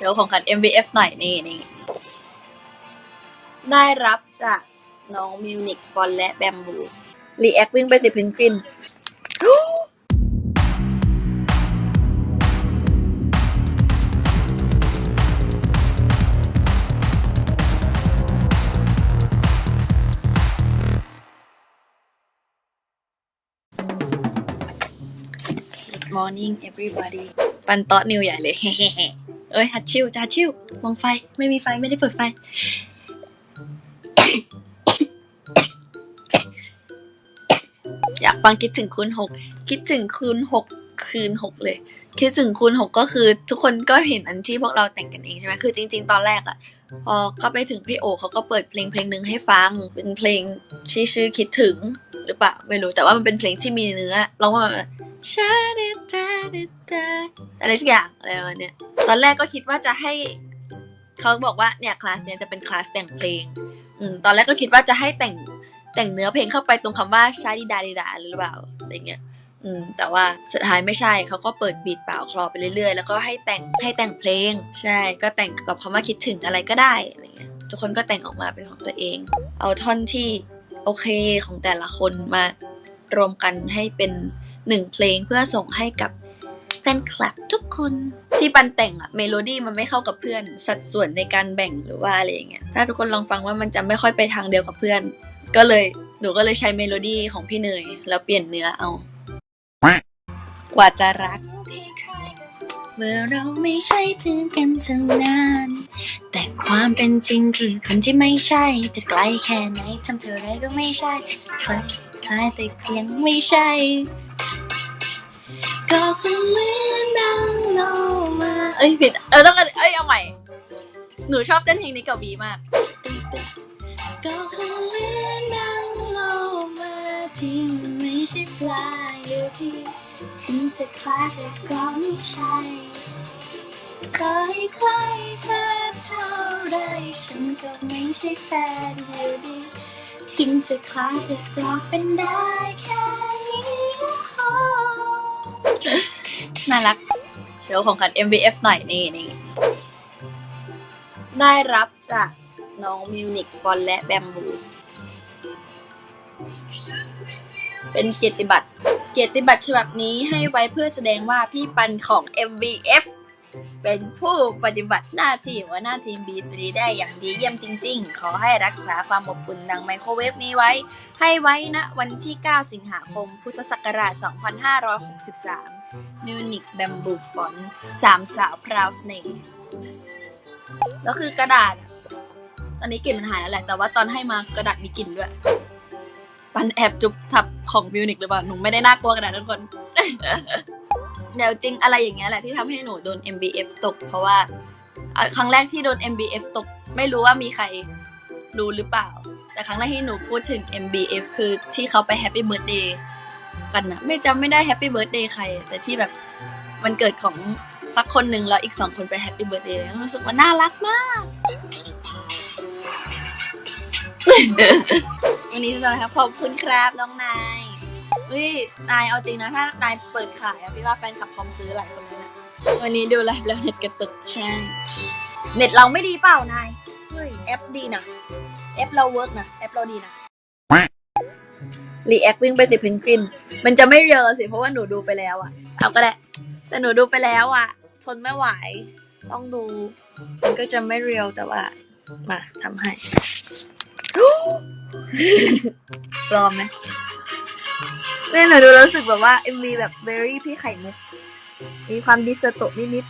โชว์ของขัน MVF หน่อยนี่นี่ได้รับจากน้องมิวนิกฟอนและแบมบูรีแอควิ่งไปติดเพนกวิน Good morning everybody ปันโต๊ะนิวใหญ่เลย เอ้ยฮัดชิวจ้าชิวมองไฟไม่มีไฟไม่ได้เปิดไฟ อยากฟังคิดถึงคูณหกคิดถึงคูณหกคืนหกเลย คิดถึงคูณหกก็คือ ทุกคนก็เห็นอันที่พวกเราแต่งกันเองใช่ไหมคือจริง ๆ ตอนแรกอะพอเข้าไปถึงพี่โอเขาก็เปิดเพลงเพลงหนึ่งให้ฟังเป็นเพลงชื่อชื่อคิดถึงหรือเปล่าไม่รู้แต่ว่ามันเป็นเพลงที่มีเนื้อร้องว่าชาดิดาดิดา อะไรสักอย่างอะไรประมาณเนี้ยตอนแรกก็คิดว่าจะให้เขาบอกว่าเนี่ยคลาสเนี้ยจะเป็นคลาสแต่งเพลงอืมตอนแรกก็คิดว่าจะให้แต่งแต่งเนื้อเพลงเข้าไปตรงคำว่าชาดิดาดิดาหรือเปล่าอะไรเงี้ยอืมแต่ว่าสุดท้ายไม่ใช่เขาก็เปิดบีทเปล่าคลอไปเรื่อยๆ แล้วก็ให้แต่งให้แต่งเพลง ใช่ก็แต่งกับคำว่าคิดถึงอะไรก็ได้อะไรเงี้ยทุกคนก็แต่งออกมาเป็นของตัวเอง เอาท่อนที่โอเคของแต่ละคนมารวมกันให้เป็นหนึ่งเพลงเพื่อส่งให้กับ นคลับทุกคนที่ปันแต่งอะเมโลดี้มันไม่เข้ากับเพื่อน สัดส่วนในการแบ่งหรือว่าอะไรอย่างเงี้ยถ้าทุกคนลองฟังว่ามันจะไม่ค่อยไปทางเดียวกับเพื่อน ก็เลยหนูก็เลยใช้เมโลดี้ของพี่เนยแล้วเปลี่ยนเนื้อเอากว่าจะรักเมื่อเราไม่ใช่เพื่อนกันเท่านั้นแต่ความเป็นจริงคือคนที่ไม่ใช่ จะไกลแค่ไหนทำเท่าไรก็ไม่ใช่ใครคล้ายแต่ยังไม่ใช่ ก็คงเหมือนดังโลมาเอ้ยผิดเออต้องกันเอ้ยเอาใหม่ หนูชอบเต้นเพลงนี้กับบีมากก็คงเหมือนดังโลมาที่ไม่ใช่ปลายอยู่ที่ถึงจะคล้ายแต่ก็ไม่ใช่ก็ให้ใกล้เธอเท่าไรฉันก็ไม่ใช่แฟนอยู่ดีถึงจะคล้ายแต่ก็เป็นได้แค่ น่ารักโชว์ของขัน MVF หน่อยนี่นี่ได้รับจากน้องมิวนิกฟอนและแบมบู เป็นเกียรติบัตร เกียรติบัตรฉบับนี้ให้ไว้เพื่อแสดงว่าพี่ปันของ MVF เป็นผู้ปฏิบัติหน้าที่หัวหน้าทีมบีตรีได้อย่างดีเยี่ยมจริง ๆ ขอให้รักษาความอบอุ่นดังไมโครเวฟนี้ไว้ ให้ไว้ณวันที่ 9 สิงหาคม พุทธศักราช 2563 มิวนิกแบมบูฟอนสามสาวพราวสเนห์แล้วคือกระดาษ ตอนนี้กลิ่นมันหายแล้วแหละ แต่ว่าตอนให้มากระดาษมีกลิ่นด้วย ปันแอบจุบทับของมิวนิกหรือเปล่า หนูไม่ได้น่ากลัวขนาดนั้นทุกคน เดี๋ยวจริงอะไรอย่างเงี้ยแหละที่ทำให้หนูโดน MBF ตก เพราะว่าครั้งแรกที่โดน MBF ตก ไม่รู้ว่ามีใครรู้หรือเปล่า แต่ครั้งแรกที่หนูพูดถึง MBF คือที่เขาไป Happy Birthday กันนะไม่จำไม่ได้ Happy Birthday ใคร แต่ที่แบบมันเกิดของสักคนหนึ่งแล้วอีกสองคนไป Happy Birthday รู้สึกว่าน่ารักมาก วันนี้จะนะครับขอบคุณครับน้องนายเฮ้ยนายเอาจริงนะถ้านายเปิดขายอะพี่ว่าแฟนคลับพร้อมซื้อหลายคนเลยนะวันนี้ดูไลฟ์แล้วเน็ตกระตุกใช่เน็ตเราไม่ดีเปล่านายเฮ้ยแอปดีนะแอปเราเวิร์กนะแอปเราดีนะ รีแอควิ่งไปติเพนกวิน มันจะไม่เรียลสิเพราะว่าหนูดูไปแล้วอะเอาก็ได้แต่หนูดูไปแล้วอะทนไม่ไหว ต้องดู มันก็จะไม่เรียลแต่ว่า มาทำให้ปลอมไหมเนี่ยหนูดูรู้สึกแบบว่า MV แบบ very พี่ไข่มุก มีความดิสโตะนิด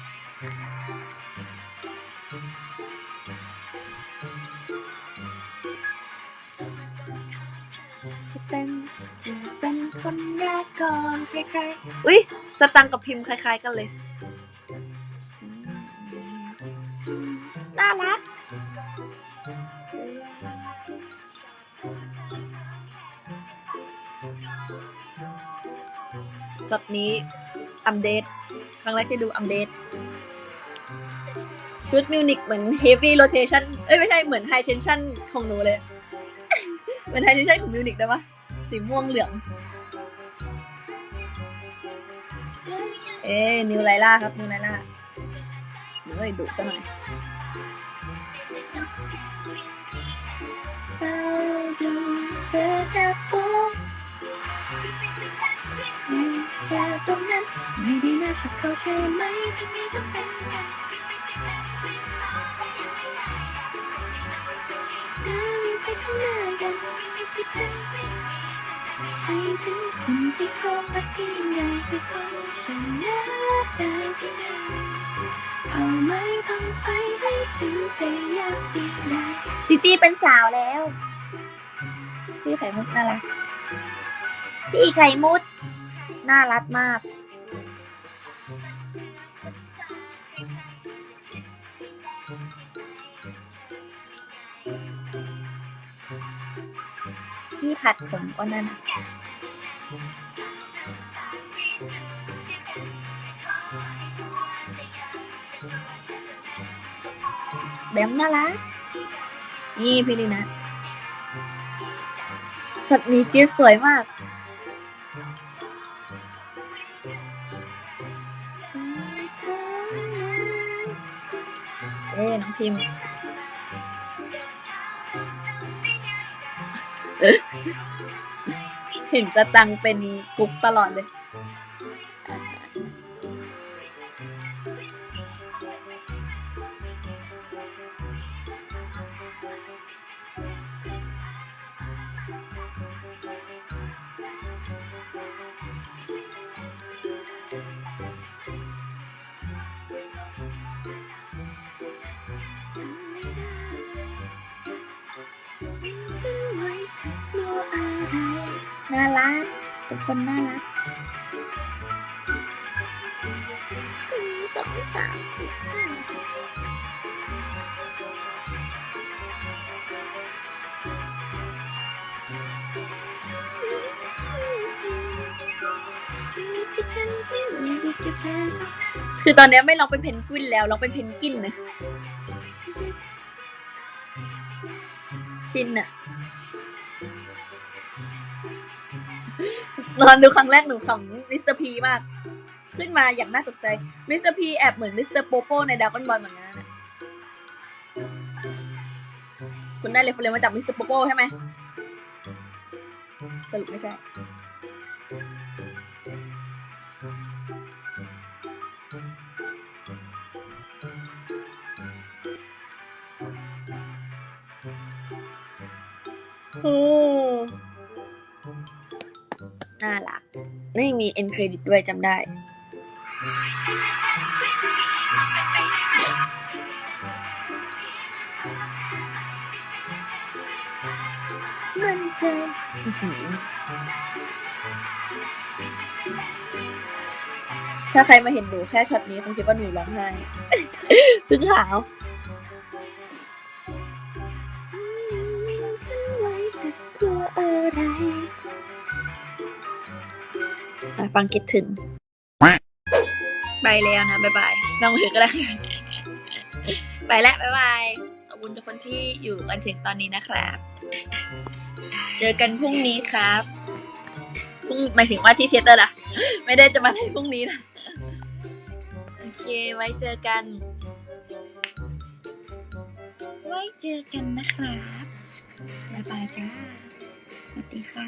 ก่อนใครๆอุ้ยสตังกับพิมพ์คล้าย ๆ กันเลย น่ารักจดนี้อัปเดต ครั้งแรกที่ดูอัปเดตชุดมิวนิกเหมือน heavy rotation เอ้ย ไม่ใช่เหมือน high tension ของหนูเลย เหมือน high tension ของมิวนิกได้ปะสีม่วงเหลือง เอ้นิวไลล่าครับนิวไลล่าก็เลยดุซะหน่อยตรงนั้นไม่ได้น่าชักเขาใช่ไหมที่ไม่ต้องเป็นกันไปข้างหน้ากัน ไปถึงคนที่เขาพักที่ยิ่งใหญ่ไปคนชนะได้ที่ไหนเอาไม่ต้องไปให้ถึงใจอยากดีได้จีจีเป็นสาวแล้วพี่ไข่มุกน่ารักพี่ไข่มุดน่ารักมากพี่ผัดผมก็นั่นน่ะ แบมน่ารักนี่พี่ลีนะช็อตนี้จิ๊บสวยมากเอ้น้องพิมพ์เห็นสตังเป็นกุ๊กตลอดเลย น่ารักเป็นคนน่ารักสองสามสี่ห้าคือตอนนี้ไม่ลองเป็นเพนกวินแล้วลองเป็นเพนกินนะชินอะ นอนดูครั้งแรกหนูขำมิสเตอร์พีมาก ขึ้นมาอย่างน่าตกใจมิสเตอร์พีแอบเหมือนมิสเตอร์โปโป้ในดาวน์บอลเหมือนกันนะคุณได้เรฟเฟรนซ์มาจากมิสเตอร์โปโป้ใช่ไหมสรุปไม่ใช่โอ้ น่ารักไม่มีเอ็นเครดิตด้วยจำได้ มันใจอื้อหือถ้าใครมาเห็นหนูแค่ช็อตนี้คงคิดว่าหนูร้องไห้ถึงหาวไป ฟังคิดถึง ไปแล้วนะ บ๊ายบายน้องถือก็ได้ ไปแล้วบ๊ายบาย ขอบคุณทุกคนที่อยู่กันถึงตอนนี้นะครับ เจอกันพรุ่งนี้ครับ พรุ่งหมายถึงว่าที่เทเตอร์ล่ะไม่ได้จะมาในพรุ่งนี้นะ โอเค ไว้เจอกัน ไว้เจอกันนะครับบ๊ายบายจ้า สวัสดีค่ะ